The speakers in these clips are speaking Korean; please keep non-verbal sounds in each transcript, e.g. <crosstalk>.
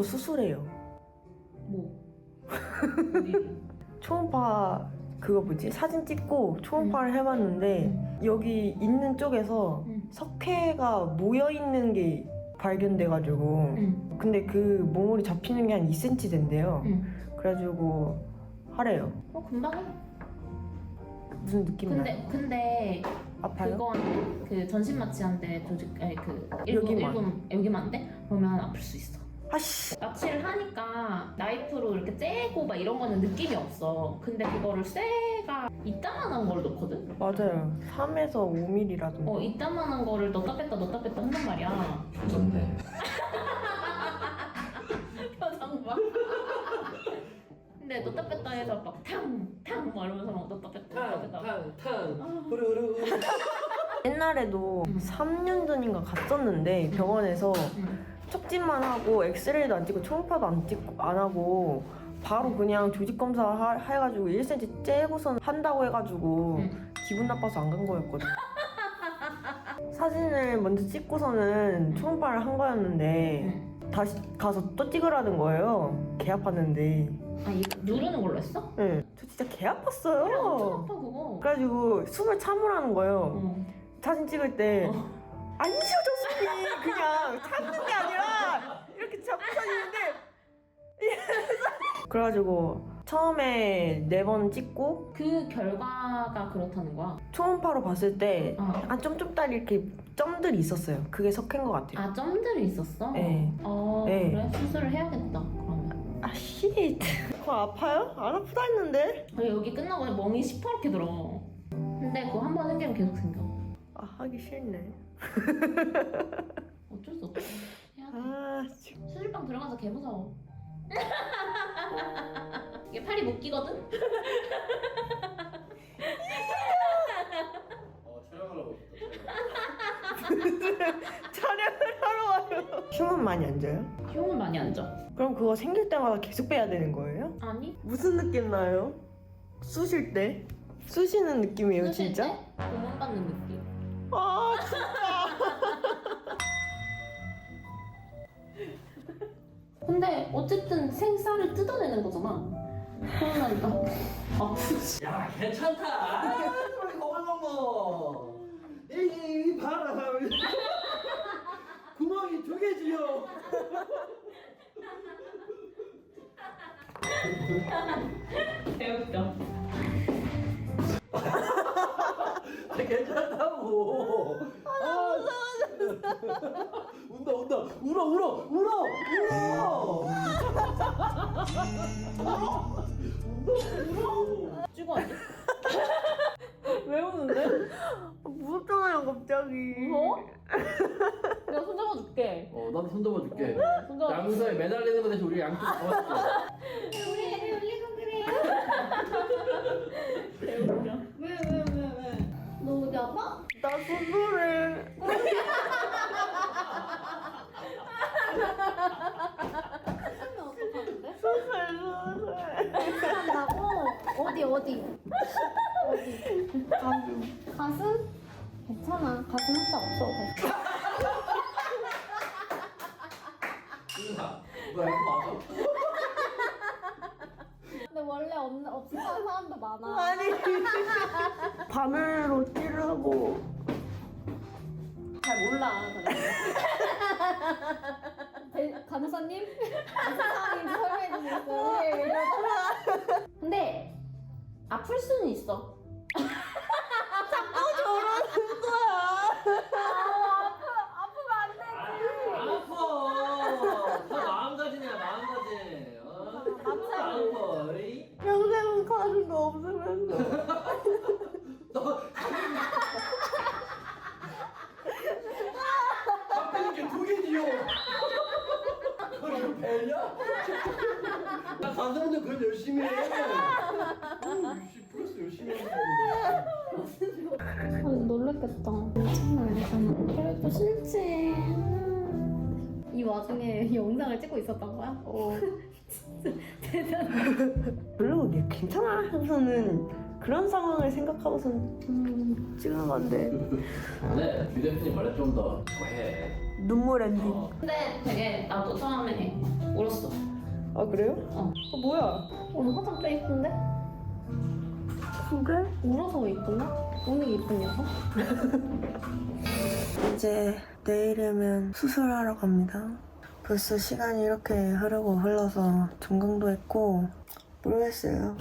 저 수술해요. 뭐? <laughs> 초음파 그거 뭐지? 사진 찍고 초음파를 해봤는데 여기 있는 쪽에서 응. 석회가 모여 있는 게 발견돼가지고 응. 근데 그 몽골이 잡히는 게 한 2cm 된대요. 응. 그래가지고 하래요. 어 금방 해. 무슨 느낌 나요? 근데 근데 아파요? 그건 그 전신 마취한데 조직 아니 그 일본 여기만. 일본 여기만 안 돼? 그러면 아플 수 있어. 아씨. 마취를 하니까 나이프로 이렇게 째고 막 이런 거는 느낌이 없어. 근데 그거를 쇠가 이따만한 걸 넣거든. 맞아요. 3에서 5mm라던가. 어 이따만한 거를 넣다 뺐다 넣다 뺐다 한단 말이야. 좋네. <laughs> 표정 봐. 근데 넣다 뺐다 해서 막 탕탕 이러면서 막 넣다 뺐다 넣다 뺐다. 탕탕탕 후루루. 옛날에도 음. 3년 전인가 갔었는데 병원에서 응. 척진만 하고 엑스레이도 안 찍고 초음파도 안 찍고 안 하고 바로 그냥 조직 검사 하- 해가지고 1cm 째고선 한다고 해가지고 응. 기분 나빠서 안 간 거였거든. <laughs> 사진을 먼저 찍고서는 초음파를 한 거였는데 응. 다시 가서 또 찍으라는 거예요. 개 아팠는데. 아 이거 누르는 걸로 했어? 네, 저 진짜 개 그래 엄청 아팠어요. 아파 그거. 그래가지고 숨을 참으라는 거예요. 어. 사진 찍을 때. 어. 안 숨이 그냥 참는 게 아니라 잡고 다니는데 이러면서 그래가지고 처음에 네 번 찍고 그 결과가 그렇다는 거야. 초음파로 봤을 때 어. 약간 점점다리 이렇게 점들이 있었어요 그게 석회인 것 같아요 아 점들이 있었어? 네. 어 네. 그래 수술을 해야겠다 그러면. 아 씨 <laughs> 그거 아파요? 안 아프다 했는데 아니, 여기 끝나고 멍이 시퍼렇게 들어. 근데 그거 한 번 생기면 계속 생겨. 아 하기 싫네 어쩔 수 없어. 아 수술방 들어가서 개 무서워. <laughs> 이게 팔이 못 끼거든? 어 촬영하려고 <laughs> 촬영을 하러 와요 흉은 많이 안 져요? 흉을 많이 안 져. 그럼 그거 생길 때마다 계속 빼야 되는 거예요? 아니? 무슨 느낌 나요? 쑤실 때? 쑤시는 느낌이에요 진짜? 때 도망받는 느낌. 아 진짜 <laughs> 근데 어쨌든 생쌀을 뜯어내는 거잖아. 그러니까 아프지. 야 괜찮다. 우리 거울 먹어. 이 봐라. <laughs> 구멍이 두 개지요. <laughs> 개웃겨. <laughs> 아, 괜찮다고. 아, 운다 운다 울어 울어 울어 울어. 찍어 아니? <laughs> 왜 우는데? 무섭잖아요 갑자기 무서워? 내가 손 잡아줄게. 어 나도 손 잡아줄게. 손 잡아. 양서에 매달리는 거 대신 우리 양쪽 잡아줄게. 우리 애를 울리고 그래요. 왜왜 왜 왜? 너 어디 아파? 나 수술해 <laughs> 하면 어떡하는데? 수술 수술 한다고? 어디 어디? 어디? 가슴 가슴? 괜찮아. 가슴 숫자 없어도 돼. 은사 너 이거 맞아? 근데 원래 없, 없는 사람도 많아. 아니 바늘로 찌르고 잘 몰라. 대- 간호사님? 무슨 상황인지 설명해 주세요. 왜 이러다가. 근데 아플 수는 있어. 안 아파. 다 마음가짐이야 마음가짐. 어? 안. 에이? 평생 가슴도 없으면서 너 잡히는 게두 개지요. 그걸 이거 배냐? 나 가슴도 그걸 열심히 해. 어, 씨, 플러스 열심히 하는 거. 아, 놀랬겠다. 정말 알잖아. 그래도 싫지. 이 와중에 영상을 찍고 있었던 거야? 어 <laughs> 대단해. 별로 이게 괜찮아 하고서는 그런 상황을 생각하고선 음, 찍은 건데 <laughs> 네, 유 대표님 원래 좀더 좋아해. 눈물 엔딩. 어. 근데 되게 나도 처음에 울었어. 아 그래요? 어. 어 뭐야? 오늘 화장 좀 이쁜데? 그게? 울어서 이쁘나? 오늘 이쁜 녀석? <laughs> 이제 내일이면 수술하러 갑니다. 벌써 시간이 이렇게 흐르고 흘러서 종강도 했고 모르겠어요.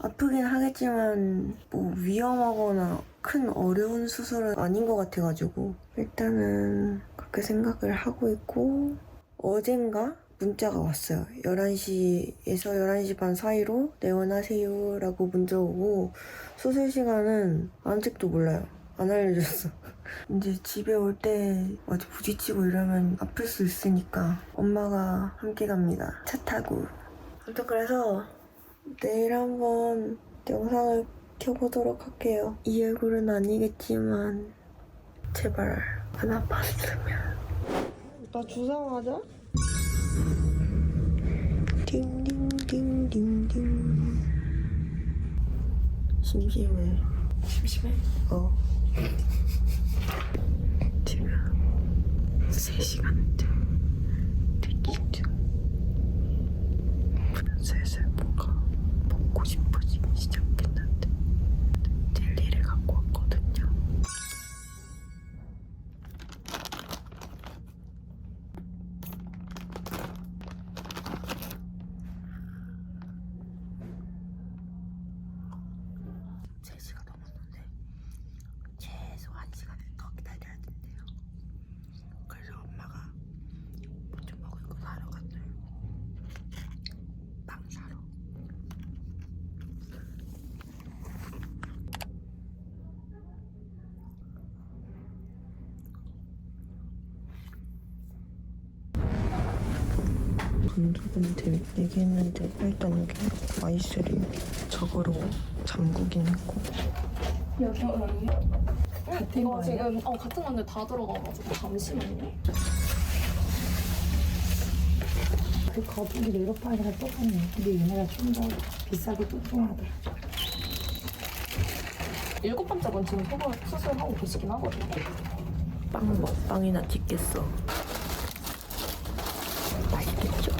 아프긴 하겠지만 뭐 위험하거나 큰 어려운 수술은 아닌 것 같아가지고 일단은 그렇게 생각을 하고 있고 어젠가 문자가 왔어요. 11시에서 11시 반 사이로 내원하세요 라고 문자 오고 수술 시간은 아직도 몰라요. 안 알려줬어. <laughs> 이제 집에 올 때 어디 부딪히고 이러면 아플 수 있으니까 엄마가 함께 갑니다. 차 타고. 아무튼 그래서 내일 한번 영상을 켜보도록 할게요. 이 얼굴은 아니겠지만 제발 안 아팠으면. 나 주사 맞아? 딩딩딩딩딩. 심심해. 심심해? 어. 지금 3시간째 대기 중 슬슬 뭔가 먹고 싶어지기 시작했는데 젤리를 갖고 왔거든요 세시가 넘었는데 최소 한 시간을 더 기다려야 된대요. 그래서 엄마가 뭐 좀 먹을 거 사러 갔어요. 빵 사러. 재밌게 얘기했는데 일단 여기 아이스를 저거로 잠그긴 했고 여기 이거 지금 어 같은 건데 다 들어가가지고 잠시만요. 그 거북이 레로파이랑 똑같네. 근데 얘네가 좀 더 비싸고 뚱뚱하다. 일곱 번째 건 지금 소가 수술하고 계시긴 하거든요. 빵 먹방이나 찍겠어. 맛있겠죠?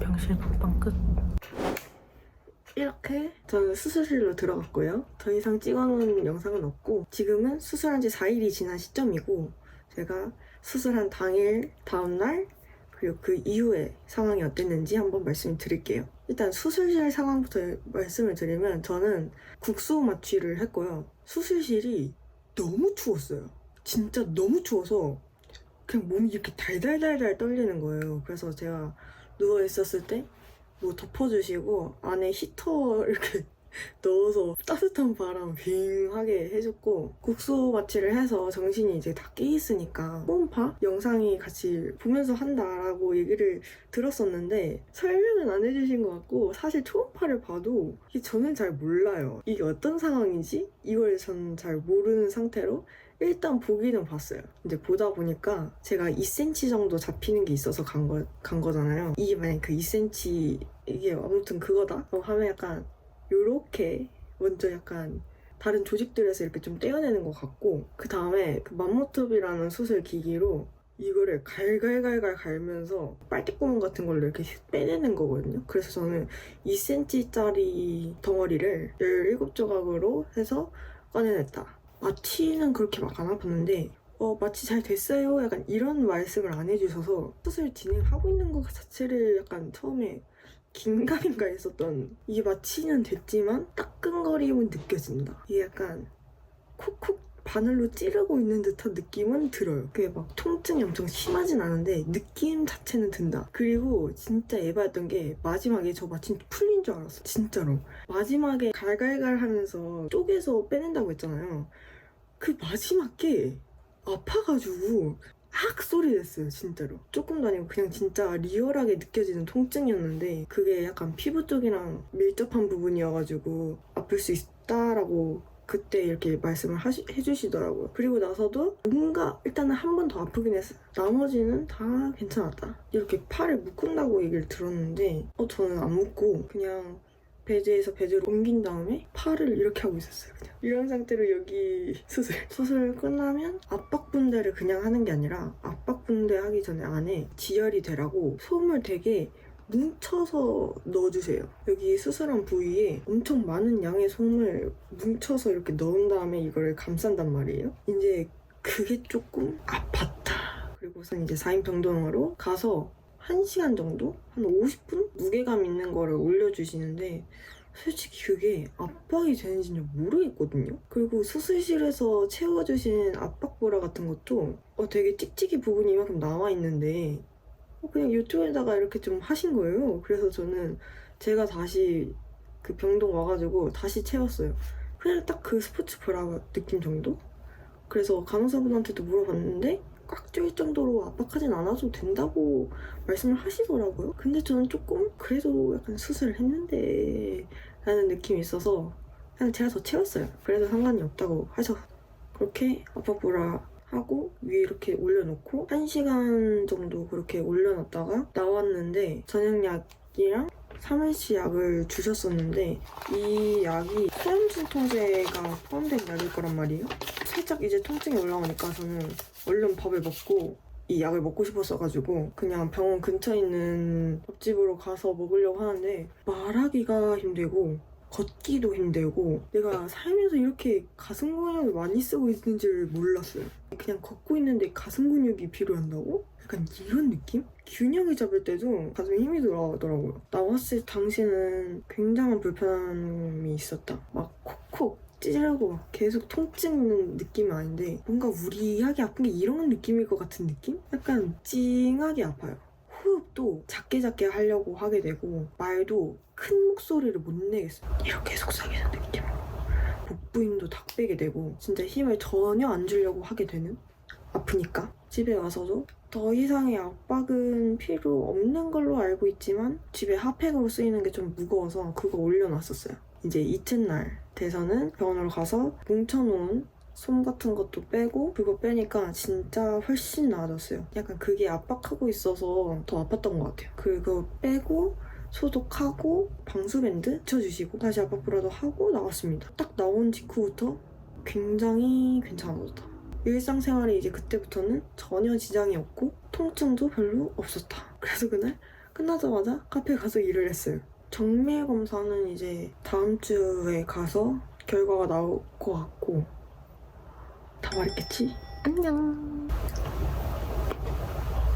병실 먹방 끝. 이렇게 저는 수술실로 들어갔고요. 더 이상 찍어놓은 영상은 없고 지금은 수술한 지 4일이 지난 시점이고 제가 수술한 당일, 다음날 그리고 그 이후에 상황이 어땠는지 한번 말씀을 드릴게요. 일단 수술실 상황부터 말씀을 드리면 저는 국소 마취를 했고요. 수술실이 너무 추웠어요. 진짜 너무 추워서 그냥 몸이 이렇게 달달달달 떨리는 거예요. 그래서 제가 누워 있었을 때 뭐 덮어주시고 안에 히터 이렇게 <laughs> 넣어서 따뜻한 바람 빙 하게 해줬고 국소 마취를 해서 정신이 이제 다 깨 있으니까 초음파 영상이 같이 보면서 한다라고 얘기를 들었었는데 설명은 안 해주신 것 같고 사실 초음파를 봐도 저는 잘 몰라요 이게 어떤 상황인지 이걸 저는 잘 모르는 상태로 일단 보기는 봤어요. 근데 보다 보니까 제가 2cm 정도 잡히는 게 있어서 간, 거, 간 거잖아요. 이게 만약 그 2cm 이게 아무튼 그거다? 어, 하면 약간 요렇게 먼저 약간 다른 조직들에서 이렇게 좀 떼어내는 것 같고 그 다음에 그 맘모톱이라는 수술 기기로 이거를 갈갈갈갈 갈면서 빨대구멍 같은 걸로 이렇게 빼내는 거거든요. 그래서 저는 2cm짜리 덩어리를 17조각으로 해서 꺼내냈다. 마취는 그렇게 막 안 아팠는데 어 마취 잘 됐어요 약간 이런 말씀을 안 해주셔서 수술 진행하고 있는 것 자체를 약간 처음에 긴가민가 했었던 이게 마취는 됐지만 따끔거림은 느껴진다. 이게 약간 콕콕 바늘로 찌르고 있는 듯한 느낌은 들어요. 그게 막 통증이 엄청 심하진 않은데 느낌 자체는 든다. 그리고 진짜 에바였던 게 마지막에 저 마침 풀린 줄 알았어. 진짜로. 마지막에 갈갈갈 하면서 쪼개서 빼낸다고 했잖아요. 그 마지막 게 아파가지고 악 소리 냈어요 진짜로 조금도 아니고 그냥 진짜 리얼하게 느껴지는 통증이었는데 그게 약간 피부 쪽이랑 밀접한 부분이어가지고 아플 수 있다라고 그때 이렇게 말씀을 하시, 해주시더라고요. 그리고 나서도 뭔가 일단은 한 번 더 아프긴 했어요. 나머지는 다 괜찮았다. 이렇게 팔을 묶은다고 얘기를 들었는데 어 저는 안 묶고 그냥 베드에서 베드로 옮긴 다음에 팔을 이렇게 하고 있었어요. 그냥 이런 상태로 여기 수술 <laughs> 수술 끝나면 압박 분대를 그냥 하는 게 아니라 압박 분대 하기 전에 안에 지혈이 되라고 솜을 되게 뭉쳐서 넣어주세요. 여기 수술한 부위에 엄청 많은 양의 솜을 뭉쳐서 이렇게 넣은 다음에 이거를 감싼단 말이에요. 이제 그게 조금 아팠다. 그리고선 이제 4인 병동으로 가서 1시간 정도? 한 50분? 무게감 있는 거를 올려주시는데 솔직히 그게 압박이 되는지 는 모르겠거든요. 그리고 수술실에서 채워주신 압박보라 같은 것도 어, 되게 찍찍이 부분이 이만큼 나와 있는데 어, 그냥 이쪽에다가 이렇게 좀 하신 거예요. 그래서 저는 제가 다시 그 병동 와가지고 다시 채웠어요. 그냥 딱 그 스포츠 브라 느낌 정도? 그래서 간호사분한테도 물어봤는데 꽉 조일 정도로 압박하진 않아도 된다고 말씀을 하시더라고요. 근데 저는 조금 그래도 약간 수술을 했는데 라는 느낌이 있어서 그냥 제가 더 채웠어요. 그래도 상관이 없다고 하셔서 그렇게 압박보라 하고 위에 이렇게 올려놓고 1시간 정도 그렇게 올려놨다가 나왔는데 저녁약이랑 3일치 약을 주셨었는데 이 약이 소염진 통제가 포함된 약일 거란 말이에요. 살짝 이제 통증이 올라오니까 저는 얼른 밥을 먹고 이 약을 먹고 싶었어가지고 그냥 병원 근처에 있는 밥집으로 가서 먹으려고 하는데 말하기가 힘들고 걷기도 힘들고 내가 살면서 이렇게 가슴 근육을 많이 쓰고 있는 줄 몰랐어요. 그냥 걷고 있는데 가슴 근육이 필요한다고? 약간 이런 느낌? 균형을 잡을 때도 가슴에 힘이 들어가더라고요. 나왔을 당시는 굉장한 불편함이 있었다. 막 콕콕 찌르고 막 계속 통증는 느낌이 아닌데 뭔가 우리하게 아픈 게 이런 느낌일 것 같은 느낌? 약간 찡하게 아파요. 호흡도 작게 작게 하려고 하게 되고 말도 큰 목소리를 못 내겠어요. 이렇게 속삭이는 느낌. 복부 힘도 다 빼게 되고 진짜 힘을 전혀 안 주려고 하게 되는 아프니까 집에 와서도 더 이상의 압박은 필요 없는 걸로 알고 있지만 집에 핫팩으로 쓰이는 게 좀 무거워서 그거 올려놨었어요. 이제 이튿날 돼서는 병원으로 가서 뭉쳐놓은 솜 같은 것도 빼고 그거 빼니까 진짜 훨씬 나아졌어요. 약간 그게 압박하고 있어서 더 아팠던 것 같아요. 그거 빼고 소독하고 방수밴드 쳐주시고 다시 압박브라도 하고 나왔습니다. 딱 나온 직후부터 굉장히 괜찮아졌다. 일상생활이 이제 그때부터는 전혀 지장이 없고 통증도 별로 없었다. 그래서 그날 끝나자마자 카페 가서 일을 했어요. 정밀 검사는 이제 다음 주에 가서 결과가 나올 것 같고 다 말했겠지? 안녕.